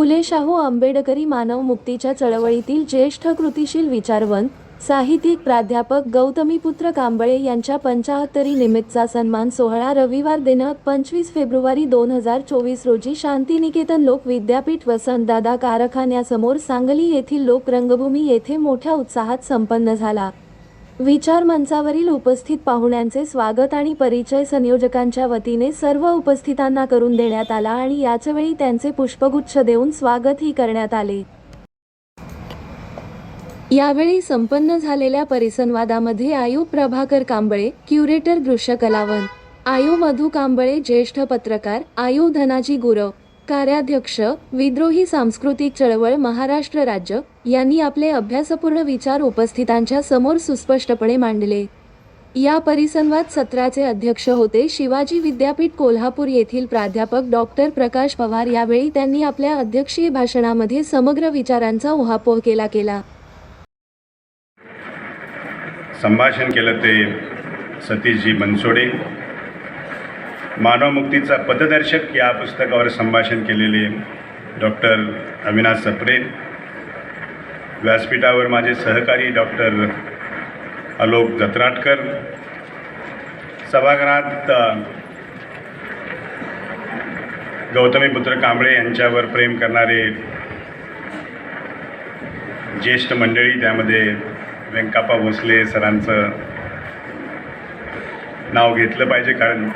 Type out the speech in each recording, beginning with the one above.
फुले शाहू आंबेडकरी मानव मुक्तीच्या चळवळीतील ज्येष्ठ कृतिशील विचारवंत साहित्यिक प्राध्यापक गौतमीपुत्र कांबळे यांच्या पंचाहत्तरी निमित्तचा सन्मान सोहळा रविवार दिनांक पंचवीस फेब्रुवारी दोन हजार चोवीस रोजी शांतिनिकेतन लोक विद्यापीठ वसंतदादा कारखान्यासमोर सांगली येथील लोक रंगभूमी येथे मोठ्या उत्साहात संपन्न झाला. विचार मंचावरील उपस्थित पाहुण्यांचे स्वागत आणि परिचय संयोजकांच्या वतीने सर्व उपस्थितांना करून देण्यात आला आणि याचवेळी त्यांचे पुष्पगुच्छ देऊन स्वागतही करण्यात आले. यावेळी संपन्न झालेल्या परिसंवादामध्ये आयू प्रभाकर कांबळे क्युरेटर दृश्य कलावंत आयु मधु कांबळे ज्येष्ठ पत्रकार आयू धनाजी गुरव कार्याध्यक्ष विद्रोही सांस्कृतिक चळवळ महाराष्ट्र राज्य यांनी आपले अभ्यासपूर्ण विचार उपस्थितांच्या समोर सुस्पष्टपणे मांडले. या परिसंवाद सत्राचे अध्यक्ष होते शिवाजी विद्यापीठ कोल्हापूर येथील प्राध्यापक डॉक्टर प्रकाश पवार. यावेळी त्यांनी आपल्या अध्यक्षीय भाषणामध्ये समग्र विचारांचा उहापोह केला केला. संभाषण केलं ते सतीशजी बनसोडे. मानवमुक्तीचा पथदर्शक या पुस्तकावर संभाषण केलेले डॉक्टर अविनाश सप्रे व्यासपीठावर माझे सहकारी डॉक्टर आलोक जत्राटकर सभागृहात गौतमीपुत्र कांबळे यांच्यावर प्रेम करणारे ज्येष्ठ मंडळी त्यामध्ये व्यंकापा भोसले सरांचं नाव घेतलं पाहिजे कारण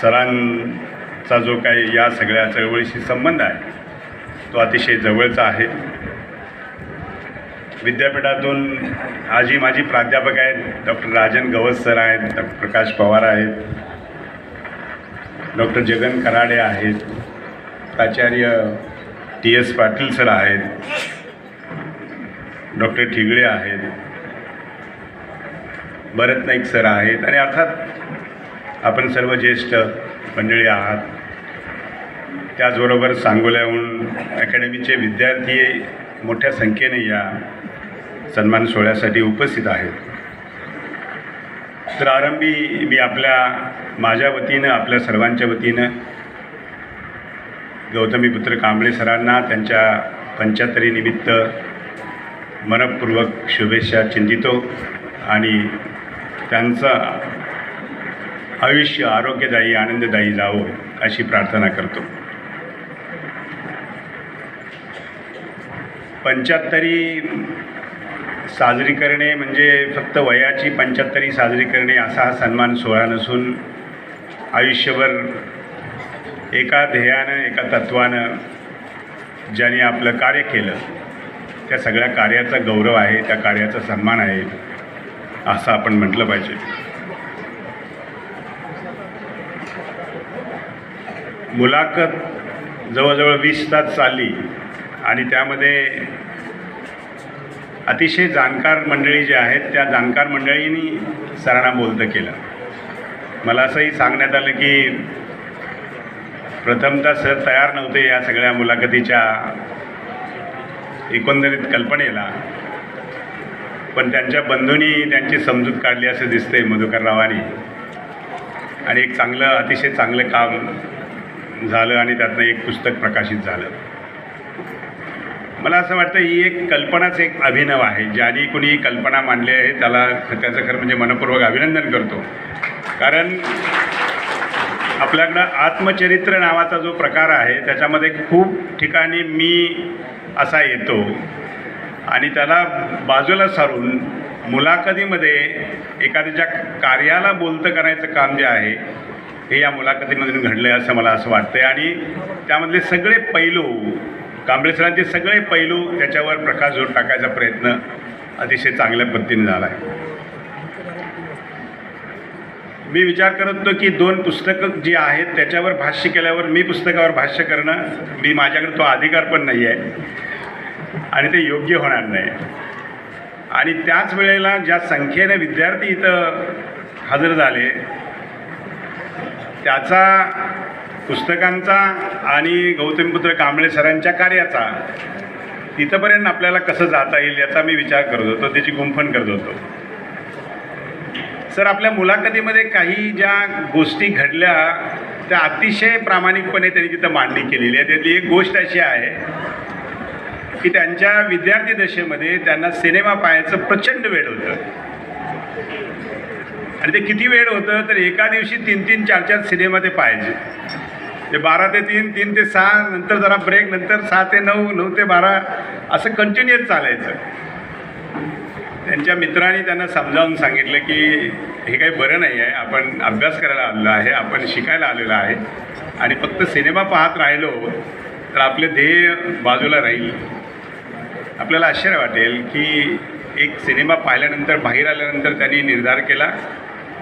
सरांचा जो काही या सगळ्या चळवळीशी संबंध आहे तो अतिशय जवळचा आहे. विद्यापीठातून आजी माझी प्राध्यापक आहेत डॉक्टर राजन गवत सर आहेत डॉक्टर प्रकाश पवार आहेत डॉक्टर जगन कराडे आहेत प्राचार्य टी एस पाटील सर आहेत डॉक्टर ठिगळे आहेत भरत नाईक सर आहेत आणि अर्थात आपण सर्व ज्येष्ठ मंडळी आहात. त्याचबरोबर सांगोल्याहून अकॅडमीचे विद्यार्थी मोठ्या संख्येने या सन्मान सोहळ्यासाठी उपस्थित आहेत. तर आरंभी मी आपल्या माझ्या वतीनं आपल्या सर्वांच्या वतीनं गौतमीपुत्र कांबळे सरांना त्यांच्या पंच्याहत्तरीनिमित्त मनपूर्वक शुभेच्छा चिंतितो आणि त्यांचा आयुष्य आरोग्यदायी आनंददायी जावं अशी प्रार्थना करतो. पंच्याहत्तरी साजरी करणे म्हणजे फक्त वयाची पंच्याहत्तरी साजरी करणे असा हा सन्मान सोहळा नसून आयुष्यभर एका ध्येयानं एका तत्वानं ज्याने आपलं कार्य केलं त्या सगळ्या कार्याचा गौरव आहे त्या कार्याचा सन्मान आहे असं आपण म्हटलं पाहिजे. मुलाखत जवळजवळ वीस तास चालली आणि त्यामध्ये अतिशय जाणकार मंडळी जी आहेत त्या जाणकार मंडळींनी सरांना बोलतं केलं. मला असंही सांगण्यात आलं की प्रथमतः सर तयार नव्हते या सगळ्या मुलाखतीच्या एकंदरीत कल्पनेला पण त्यांच्या बंधूंनी त्यांची समजूत काढली असं दिसतंय मधुकररावांनी. आणि एक चांगलं अतिशय चांगलं काम झालं आणि त्यातनं एक पुस्तक प्रकाशित झालं. मला असं वाटतं ही एक कल्पनाच एक अभिनव आहे. ज्याने कुणी कल्पना मांडली आहे त्याला त्याचं खरं म्हणजे मनपूर्वक अभिनंदन करतो. कारण आपल्याकडं आत्मचरित्र नावाचा जो प्रकार आहे त्याच्यामध्ये खूप ठिकाणी मी असा येतो आणि त्याला बाजूला सारून मुलाखतीमध्ये एखाद्याच्या कार्याला बोलतं करायचं काम जे आहे हे या मुलाखतीमधून घडलं आहे असं मला असं वाटतं आहे आणि त्यामधले सगळे पैलू कांबळे सरांचे सगळे पैलू त्याच्यावर प्रकाश जोड टाकायचा प्रयत्न अतिशय चांगल्या पद्धतीने झाला आहे मी विचार करत होतो की दोन पुस्तकं जी आहेत त्याच्यावर भाष्य केल्यावर मी पुस्तकावर भाष्य करणं मी माझ्याकडे तो अधिकार पण नाही आहे आणि ते योग्य होणार नाही आणि त्याच वेळेला ज्या संख्येने विद्यार्थी इथं हजर झाले त्याचा पुस्तकांचा आणि गौतमीपुत्र कांबळे सरांच्या कार्याचा तिथंपर्यंत आपल्याला कसं जाता येईल याचा मी विचार करत होतो त्याची गुंफण करत होतो. सर आपल्या मुलाखतीमध्ये काही ज्या गोष्टी घडल्या त्या अतिशय प्रामाणिकपणे त्यांनी तिथं मांडणी केलेली आहे. त्यातली एक गोष्ट अशी आहे की त्यांच्या विद्यार्थी दशेमध्ये त्यांना सिनेमा पाहायचं प्रचंड वेळ होतं. आणि ते किती वेळ होतं तर एका दिवशी तीन तीन चार चार सिनेमा ते पाहायचे ते बारा ते तीन तीन ते सहा नंतर जरा ब्रेक नंतर सहा ते नऊ नऊ ते बारा असं कंटिन्युअस चालायचं. त्यांच्या मित्रांनी त्यांना समजावून सांगितलं की हे काही बरं नाही आहे आपण अभ्यास करायला आलेलो आहे आपण शिकायला आलेलो आहे आणि फक्त सिनेमा पाहत राहिलो तर आपले ध्येय बाजूला राहील. आपल्याला आश्चर्य वाटेल की एक सिनेमा पाहिल्यानंतर बाहेर आल्यानंतर त्यांनी निर्धार केला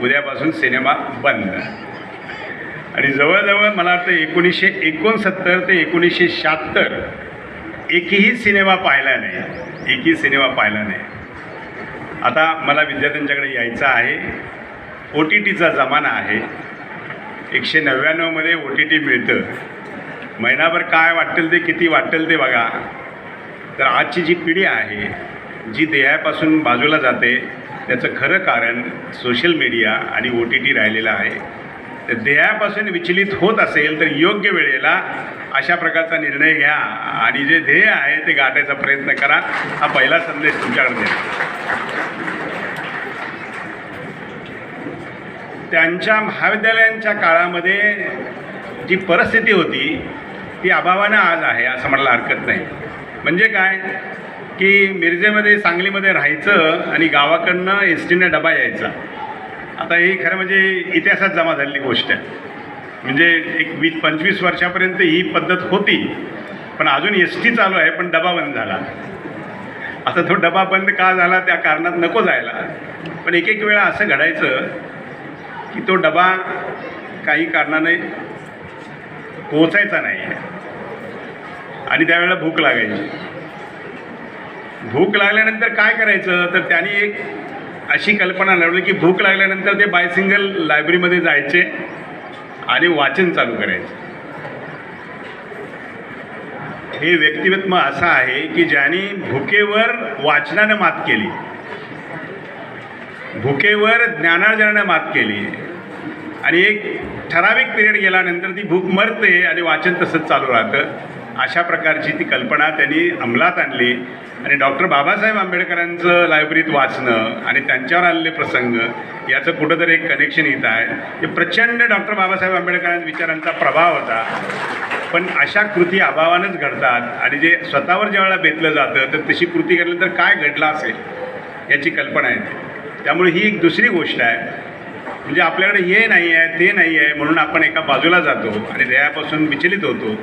उद्यापासून सिनेमा बंद. आणि जवळजवळ मला वाटतं एकोणीसशे एकोणसत्तर ते एकोणीसशे शहात्तर एकही सिनेमा पाहिला नाही. एकही सिनेमा पाहिला नाही. आता मला विद्यार्थ्यांच्याकडे यायचं आहे. ओ टी टीचा जमाना आहे. एकशे नव्याण्णवमध्ये ओ टी टी मिळतं. महिनाभर काय वाटेल ते किती वाटेल ते बघा. तर आजची जी पिढी आहे जी देहापासून बाजूला जाते त्याचं खरं कारण सोशल मीडिया आणि ओ टी टी राहिलेलं आहे. तर ध्येयापासून विचलित होत असेल तर योग्य वेळेला अशा प्रकारचा निर्णय घ्या आणि जे ध्येय आहे ते गाठायचा प्रयत्न करा. हा पहिला संदेश तुमच्याकडे देतो. त्यांच्या महाविद्यालयांच्या काळामध्ये जी परिस्थिती होती ती अभावानं आज आहे असं म्हणायला हरकत नाही. म्हणजे काय? की मिरजेमध्ये सांगलीमध्ये राहायचं आणि गावाकडनं एस टीनं डबा यायचा. आता ही खरं म्हणजे इतिहासात जमा झालेली गोष्ट आहे. म्हणजे एक वीस पंचवीस वर्षापर्यंत ही पद्धत होती. पण अजून एस टी चालू आहे पण डबा बंद झाला. आता तो डबा बंद का झाला त्या कारणात नको जायला. पण एक एक वेळा असं घडायचं की तो डबा काही कारणाने पोचायचा नाही आणि त्यावेळेला भूक लागायची. भूक लागल्यानंतर काय करायचं? तर त्यांनी एक अशी कल्पना लावली की भूक लागल्यानंतर ते बायसिंगल लायब्ररीमध्ये जायचे आणि वाचन चालू करायचे. हे व्यक्तिमत्व असं आहे की ज्यांनी भुकेवर वाचनानं मात केली भुकेवर ज्ञानार्जनानं मात केली आणि एक ठराविक पिरियड गेल्यानंतर ती भूक मरते आणि वाचन तसंच चालू राहतं. अशा प्रकारची ती कल्पना त्यांनी अंमलात आणली. आणि डॉक्टर बाबासाहेब आंबेडकरांचं लायब्ररीत वाचणं आणि त्यांच्यावर आलेले प्रसंग याचं कुठंतरी एक कनेक्शन येत आहे. हे प्रचंड डॉक्टर बाबासाहेब आंबेडकरांच्या विचारांचा प्रभाव होता. पण अशा कृती अभावानंच घडतात आणि जे स्वतःवर ज्यावेळेला बेतलं जातं तर तशी कृती केल्यानंतर काय घडलं असेल याची कल्पना येते. त्यामुळे ही एक दुसरी गोष्ट आहे. म्हणजे आपल्याकडे हे नाही आहे ते नाही आहे म्हणून आपण एका बाजूला जातो आणि ध्येयापासून विचलित होतो.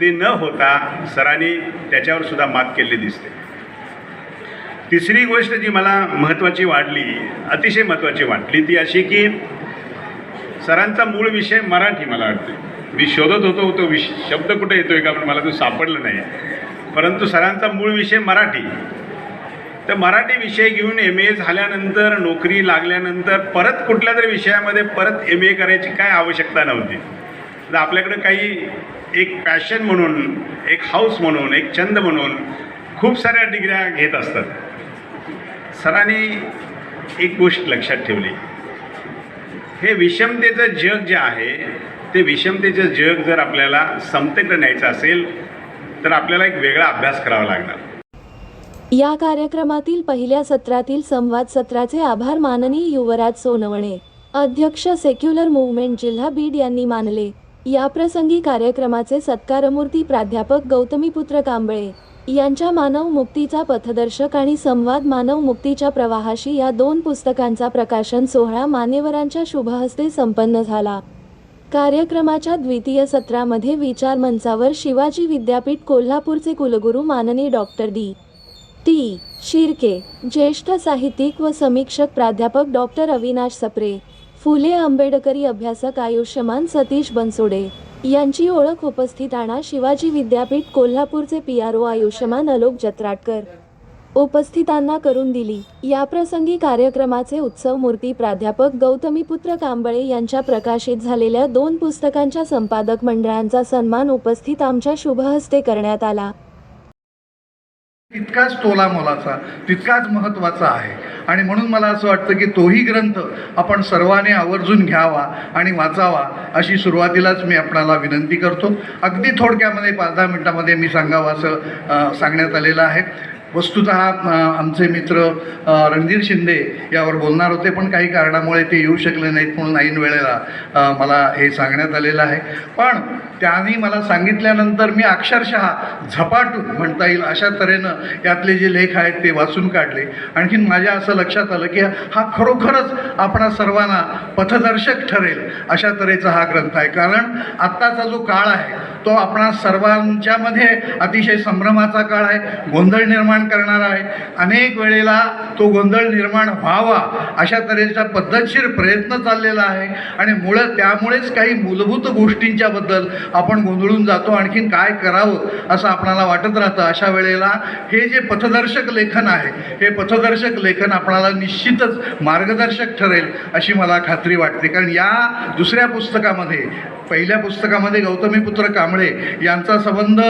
ते न होता सरांनी त्याच्यावर सुद्धा मात केलेली दिसते. तिसरी गोष्ट जी मला महत्त्वाची वाटली अतिशय महत्त्वाची वाटली ती अशी की सरांचा मूळ विषय मराठी मला वाटते. मी शोधत होतो तो विष शब्द कुठे येतोय का पण मला तो सापडलं नाही. परंतु सरांचा मूळ विषय मराठी. तर मराठी विषय घेऊन एम ए झाल्यानंतर नोकरी लागल्यानंतर परत कुठल्या तरी विषयामध्ये परत एम ए करायची काय आवश्यकता नव्हती. तर आपल्याकडे काही एक पॅशन म्हणून एक हाऊस म्हणून एक छंद म्हणून खूप साऱ्या डिग्र्या घेत असतात. सरांनी एक गोष्ट लक्षात ठेवली. हे विषमतेचं जग जे आहे ते विषमतेचं जग जर आपल्याला समतेकडे न्यायचं असेल तर आपल्याला एक वेगळा अभ्यास करावा लागणार. या कार्यक्रमातील पहिल्या सत्रातील संवाद सत्राचे आभार माननीय युवराज सोनवणे. अध्यक्ष सेक्युलर मूवमेंट जिल्हा बीड यांनी मानले. याप्रसंगी कार्यक्रमाचे सत्कारमूर्ती प्राध्यापक गौतमीपुत्र कांबळे यांच्या मानव मुक्तीचा पथदर्शक आणि संवाद मानव मुक्तीच्या प्रवाहाशी या दोन पुस्तकांचा प्रकाशन सोहळा मान्यवरांच्या शुभहस्ते संपन्न झाला. कार्यक्रमाच्या द्वितीय सत्रामध्ये विचार मंचावर शिवाजी विद्यापीठ कोल्हापूरचे कुलगुरू माननीय डॉक्टर डी. टी. शिर्के ज्येष्ठ साहित्यिक व समीक्षक प्राध्यापक डॉक्टर अविनाश सप्रे फुले आंबेडकरी अभ्यासक आयुष्यमान सतीश बनसोडे यांची ओळख उपस्थित आणा शिवाजी विद्यापीठ कोल्हापूरचे पी आर ओ आयुष्यमान अलोक जत्राटकर. उपस्थितांना करून दिली. याप्रसंगी कार्यक्रमाचे उत्सव मूर्ती प्राध्यापक गौतमीपुत्र कांबळे यांच्या प्रकाशित झालेल्या दोन पुस्तकांच्या संपादक मंडळांचा सन्मान उपस्थित आमच्या शुभहस्ते करण्यात आला. तितकाच तोला मोलाचा तितकाच महत्त्वाचा आहे. आणि म्हणून मला असं वाटतं की तोही ग्रंथ आपण सर्वांनी आवर्जून घ्यावा आणि वाचावा अशी सुरुवातीलाच मी आपणाला विनंती करतो. अगदी थोडक्यामध्ये पाच दहा मिनटामध्ये मी सांगावं असं सांगण्यात आलेलं आहे. वस्तुत आमचे मित्र रणधीर शिंदे यावर बोलणार होते पण काही कारणामुळे ते येऊ शकले नाहीत म्हणून ऐन वेळेला मला हे सांगण्यात आलेलं आहे. पण त्यांनी मला सांगितल्यानंतर मी अक्षरशः झपाटून म्हणता येईल अशा तऱ्हेनं यातले जे लेख आहेत ते वाचून काढले. आणखीन माझ्या असं लक्षात आलं की हा खरोखरच आपणा सर्वांना पथदर्शक ठरेल अशा तऱ्हेचा हा ग्रंथ आहे. कारण आत्ताचा जो काळ आहे तो आपणा सर्वांच्यामध्ये अतिशय संभ्रमाचा काळ आहे गोंधळ निर्माण करणारा आहे. अनेक वेळेला तो गोंधळ निर्माण व्हावा अशा तऱ्हेचा पद्धतशीर प्रयत्न चाललेला आहे. आणि मुळं त्यामुळेच काही मूलभूत गोष्टींच्याबद्दल आपण गोंधळून जातो. आणखीन काय करावं असं आपणाला वाटत राहतं. अशा वेळेला हे जे पथदर्शक लेखन आहे हे पथदर्शक लेखन आपणाला निश्चितच मार्गदर्शक ठरेल अशी मला खात्री वाटते. कारण या दुसऱ्या पुस्तकामध्ये पहिल्या पुस्तकामध्ये गौतमीपुत्र कांबळे यांचा संबंध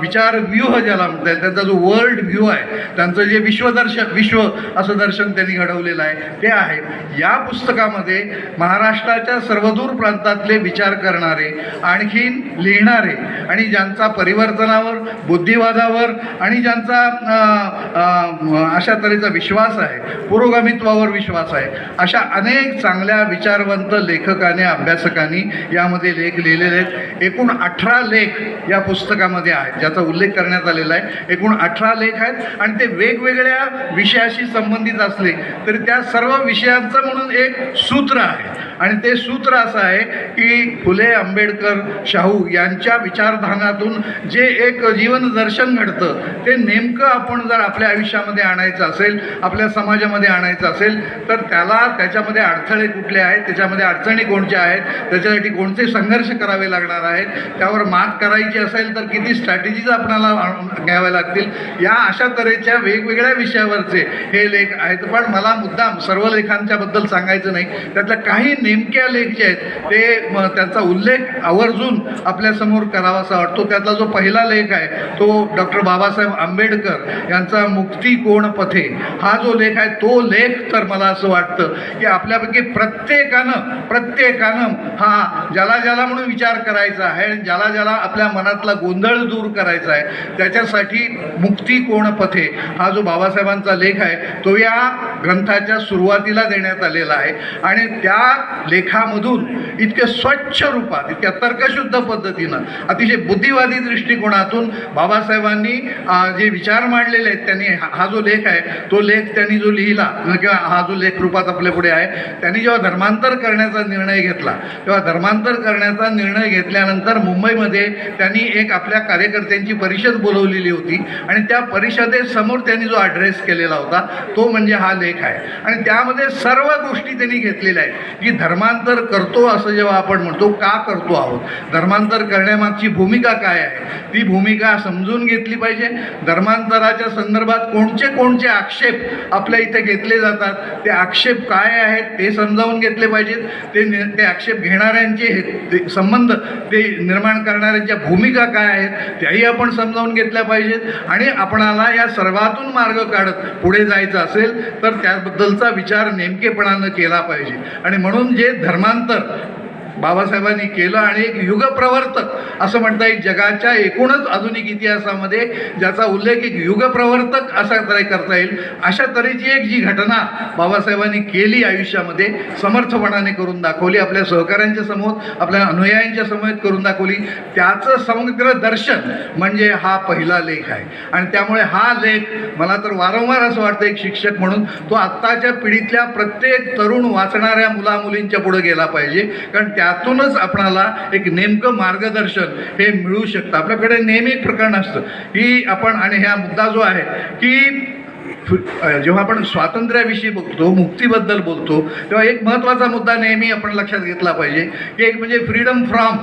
विचारव्यूह विचार व्यूह ज्याला म्हणता येईल त्यांचा जो वर्ल्ड व्यू व्ह्यू आहे. त्यांचं जे विश्वदर्शक विश्व असं दर्शन त्यांनी घडवलेलं आहे ते आहे. या पुस्तकामध्ये महाराष्ट्राच्या सर्वदूर प्रांतातले विचार करणारे आणखीन लिहिणारे आणि ज्यांचा परिवर्तनावर बुद्धिवादावर आणि ज्यांचा अशा तऱ्हेचा विश्वास आहे पुरोगामित्वावर विश्वास आहे अशा अनेक चांगल्या विचारवंत लेखकाने अभ्यासकांनी यामध्ये लेख लिहिलेले आहेत. एकूण अठरा लेख या पुस्तकामध्ये आहेत ज्याचा उल्लेख करण्यात आलेला आहे. एकूण अठरा लेख आहेत आणि ते वेगवेगळ्या विषयाशी संबंधित असले तरी त्या सर्व विषयांचं म्हणून एक सूत्र आहे. आणि ते सूत्र असं आहे की फुले आंबेडकर शाहू यांच्या विचारधानातून जे एक जीवन दर्शन घडतं ते नेमकं आपण जर आपल्या आयुष्यामध्ये आणायचं असेल आपल्या समाजामध्ये आणायचं असेल तर त्याला त्याच्यामध्ये अडथळे कुठले आहेत त्याच्यामध्ये अडचणी कोणत्या आहेत त्याच्यासाठी कोणते संघर्ष करावे लागणार आहेत त्यावर मात करायची असेल तर किती स्ट्रॅटेजीज आपणाला घ्याव्या लागतील या अशा तऱ्हेच्या वेगवेगळ्या विषयावरचे हे लेख आहेत. पण मला मुद्दाम सर्व लेखांच्या बद्दल सांगायचं नाही. त्यातल्या काही नेमक्या लेख जे आहेत ते त्यांचा उल्लेख आवर्जून आपल्यासमोर करावासा वाटतो. त्यातला जो पहिला लेख आहे तो डॉक्टर बाबासाहेब आंबेडकर यांचा मुक्ती कोण पथे? हा जो लेख आहे तो लेख तर मला असं वाटतं की आपल्यापैकी प्रत्येकानं प्रत्येकानं हा ज्याला ज्याला म्हणून विचार करायचा आहे आणि ज्याला ज्याला आपल्या मनातला गोंधळ दूर करायचा आहे त्याच्यासाठी मुक्ती कोण पथे. हा जो बाबासाहेबांचा लेख आहे तो या ग्रंथाच्या सुरुवातीला देण्यात आलेला आहे. आणि त्या लेखामधून इतक्या स्वच्छ रूपात इतक्या तर्कशुद्ध पद्धतीनं अतिशय बुद्धिवादी दृष्टिकोनातून बाबासाहेबांनी जे विचार मांडलेले आहेत त्यांनी हा जो लेख आहे तो लेख त्यांनी जो लिहिला किंवा हा जो लेख रूपात आपल्या पुढे आहे त्यांनी जेव्हा धर्मांतर करण्याचा निर्णय घेतला तेव्हा धर्मांतर करण्याचा निर्णय घेतल्यानंतर मुंबईमध्ये त्यांनी एक आपल्या कार्यकर्त्यांची परिषद बोलवलेली होती. आणि त्या परि परिषदेसमोर त्यांनी जो ॲड्रेस केलेला होता तो म्हणजे हा लेख आहे. आणि त्यामध्ये सर्व गोष्टी त्यांनी घेतलेल्या आहेत. की धर्मांतर करतो असं जेव्हा आपण म्हणतो का करतो आहोत? धर्मांतर करण्यामागची भूमिका काय आहे? ती भूमिका समजून घेतली पाहिजे. धर्मांतराच्या संदर्भात कोणचे कोणचे आक्षेप आपल्या इथे घेतले जातात ते आक्षेप काय आहेत ते समजावून घेतले पाहिजेत. ते ते आक्षेप घेणाऱ्यांचे हे ते संबंध ते निर्माण करणाऱ्यांच्या भूमिका काय आहेत त्याही आपण समजावून घेतल्या पाहिजेत. आणि आपणाला या सर्वातून मार्ग काढत पुढे जायचं असेल तर त्याबद्दलचा विचार नेमकेपणानं केला पाहिजे. आणि म्हणून जे धर्मांतर बाबासाहेबांनी केलं आणि एक युगप्रवर्तक असं म्हणता येईल. जगाच्या एकूणच आधुनिक इतिहासामध्ये ज्याचा उल्लेख एक युगप्रवर्तक असा तरी करता येईल. अशा तऱ्हेची एक जी घटना बाबासाहेबांनी केली आयुष्यामध्ये समर्थपणाने करून दाखवली आपल्या सहकाऱ्यांच्या समोर आपल्या अनुयायांच्या समोर करून दाखवली. त्याचं समग्र दर्शन म्हणजे हा पहिला लेख आहे. आणि त्यामुळे हा लेख मला तर वारंवार असं वाटतं एक शिक्षक म्हणून तो आत्ताच्या पिढीतल्या प्रत्येक तरुण वाचणाऱ्या मुलामुलींच्या पुढे गेला पाहिजे. कारण त्या त्यातूनच आपणाला एक नेमकं मार्गदर्शन हे मिळू शकतं. आपल्याकडे नेहमी एक प्रकरण असतं की आपण आणि ह्या मुद्दा जो आहे की जेव्हा आपण स्वातंत्र्याविषयी बघतो मुक्तीबद्दल बोलतो तेव्हा एक महत्त्वाचा मुद्दा नेहमी आपण लक्षात घेतला पाहिजे की एक म्हणजे फ्रीडम फ्रॉम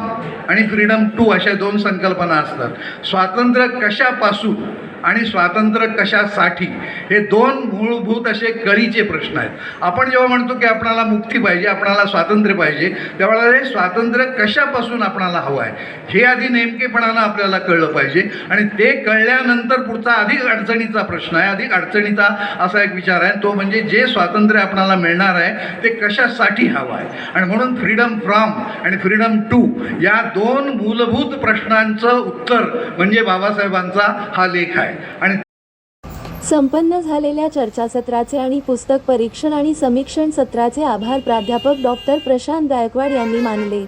आणि फ्रीडम टू अशा दोन संकल्पना असतात. स्वातंत्र्य कशापासून आणि स्वातंत्र्य कशासाठी? हे दोन मूलभूत असे कळीचे प्रश्न आहेत. आपण जेव्हा म्हणतो की आपणाला मुक्ती पाहिजे आपणाला स्वातंत्र्य पाहिजे त्यावेळेला हे स्वातंत्र्य कशापासून आपणाला हवं आहे? हे आधी नेमकेपणानं आपल्याला कळलं पाहिजे. आणि ते कळल्यानंतर पुढचा अधिक अडचणीचा प्रश्न आहे. अधिक अडचणीचा असा एक विचार आहे. तो म्हणजे जे स्वातंत्र्य आपणाला मिळणार आहे ते कशासाठी हवं आहे? आणि म्हणून फ्रीडम फ्रॉम आणि फ्रीडम टू या दोन मूलभूत प्रश्नांचं उत्तर म्हणजे बाबासाहेबांचा हा लेख आहे. आणि संपन्न झालेल्या चर्चासत्राचे आणि पुस्तक परीक्षण आणि समीक्षण सत्राचे आभार प्राध्यापक डॉक्टर प्रशांत गायकवाड यांनी मानले.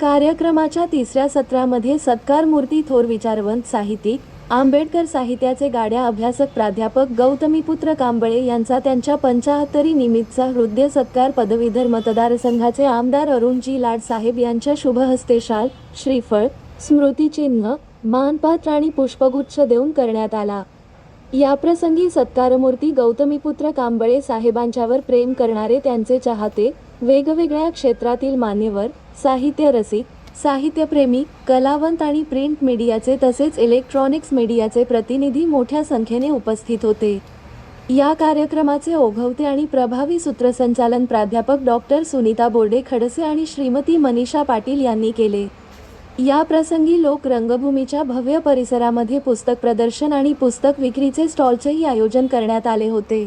कार्यक्रमाच्या तिसऱ्या सत्रामध्ये सत्कार मूर्ती थोर विचारवंत साहित्यिक आंबेडकर साहित्याचे गाड्या अभ्यासक प्राध्यापक गौतमीपुत्र कांबळे यांचा त्यांच्या पंचाहत्तरी निमित्तचा हृदय सत्कार पदवीधर मतदारसंघाचे आमदार अरुणजी लाडसाहेब यांच्या शुभहस्ते शाल श्रीफळ स्मृतिचिन्ह मानपात्र आणि पुष्पगुच्छ देऊन करण्यात आला. याप्रसंगी सत्कारमूर्ती गौतमीपुत्र कांबळे साहेबांच्यावर प्रेम करणारे त्यांचे चाहते वेगवेगळ्या क्षेत्रातील मान्यवर साहित्य रसिक साहित्यप्रेमी कलावंत आणि प्रिंट मीडियाचे तसेच इलेक्ट्रॉनिक्स मीडियाचे प्रतिनिधी मोठ्या संख्येने उपस्थित होते. या कार्यक्रमाचे ओघवते आणि प्रभावी सूत्रसंचालन प्राध्यापक डॉक्टर सुनीता बोर्डे खडसे आणि श्रीमती मनीषा पाटील यांनी केले. या प्रसंगी लोक रंगभूमीच्या भव्य परिसरामध्ये पुस्तक प्रदर्शन आणि पुस्तक विक्रीचे स्टॉलचेही आयोजन करण्यात आले होते.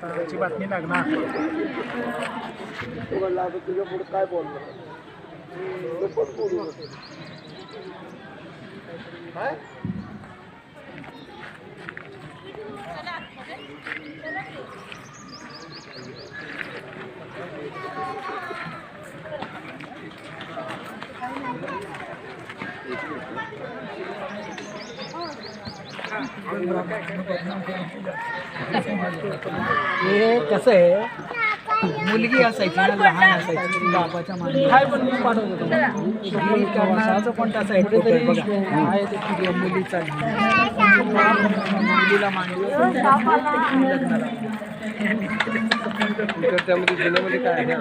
त्याची बातमी लागणार तुझ्या पुढे काय बोलणार काय हे कसं आहे? मुलगी असायची ना लहान असायची. बाबाच्या मागे. काय पण मी पाठवतो. तुम्हाला पण तसं आहे. मुलीला मांडलं त्यामध्ये जुन्यामध्ये काय आहे?